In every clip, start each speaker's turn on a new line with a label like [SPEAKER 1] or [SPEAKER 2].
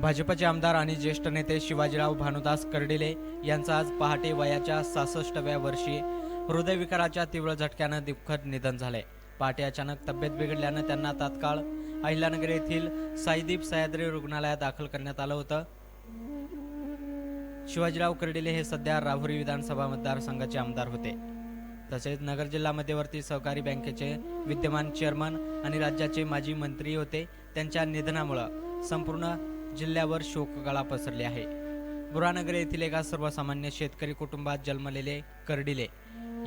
[SPEAKER 1] भाजपचे आमदार आणि ज्येष्ठ नेते शिवाजीराव भानुदास कर्डिले यांचं आज पहाटे वयाच्या सहासष्टव्या वर्षी हृदयविकाराच्या तीव्र झटक्यानं दुःखद निधन झाले पहाटे अचानक तब्येत बिघडल्यानं त्यांना तात्काळ अहिल्यानगर येथील साईदीप सह्याद्री रुग्णालयात दाखल करण्यात आलं होतं. शिवाजीराव कर्डिले हे सध्या राहुरी विधानसभा मतदारसंघाचे आमदार होते. तसेच नगर जिल्हा मध्यवर्ती सहकारी बँकेचे विद्यमान चेअरमन आणि राज्याचे माजी मंत्री होते. त्यांच्या निधनामुळं संपूर्ण जिल्ह्यावर शोकगळा पसरली आहे. बुरानगर येथील एका सर्वसामान्य शेतकरी कुटुंबात जन्मलेले कर्डिले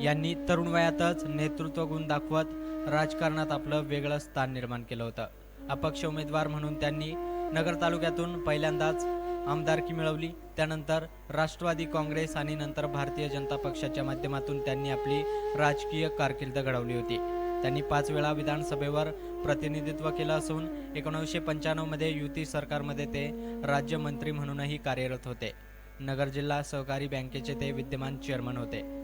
[SPEAKER 1] यांनी तरुण वयातच नेतृत्व गुण दाखवत राजकारणात आपलं वेगळं स्थान निर्माण केलं होतं. अपक्ष उमेदवार म्हणून त्यांनी नगर तालुक्यातून पहिल्यांदाच आमदारकी मिळवली. त्यानंतर राष्ट्रवादी काँग्रेस आणि नंतर भारतीय जनता पक्षाच्या माध्यमातून त्यांनी आपली राजकीय कारकीर्द घडवली होती. त्यांनी पाच वेळा विधानसभेवर प्रतिनिधित्व केलं असून एकोणीसशे पंच्याण्णवमध्ये युती सरकारमध्ये ते राज्यमंत्री म्हणूनही कार्यरत होते. नगर जिल्हा सहकारी बँकेचे ते विद्यमान चेअरमन होते.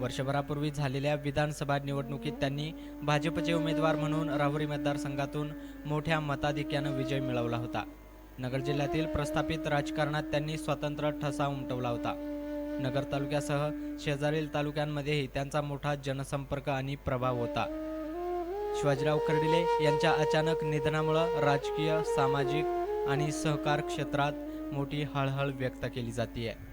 [SPEAKER 1] वर्षभरापूर्वी झालेल्या विधानसभा निवडणुकीत त्यांनी भाजपचे उमेदवार म्हणून राहुरी मतदारसंघातून मोठ्या मताधिक्यानं विजय मिळवला होता. नगर जिल्ह्यातील प्रस्थापित राजकारणात त्यांनी स्वतंत्र ठसा उमटवला होता. नगर तालुक्यासह शेजारील तालुक्यांमध्येही त्यांचा मोठा जनसंपर्क आणि प्रभाव होता. शिवाजीराव कर्डिले यांच्या अचानक निधनामुळं राजकीय सामाजिक आणि सहकार क्षेत्रात मोठी हळहळ व्यक्त केली जाते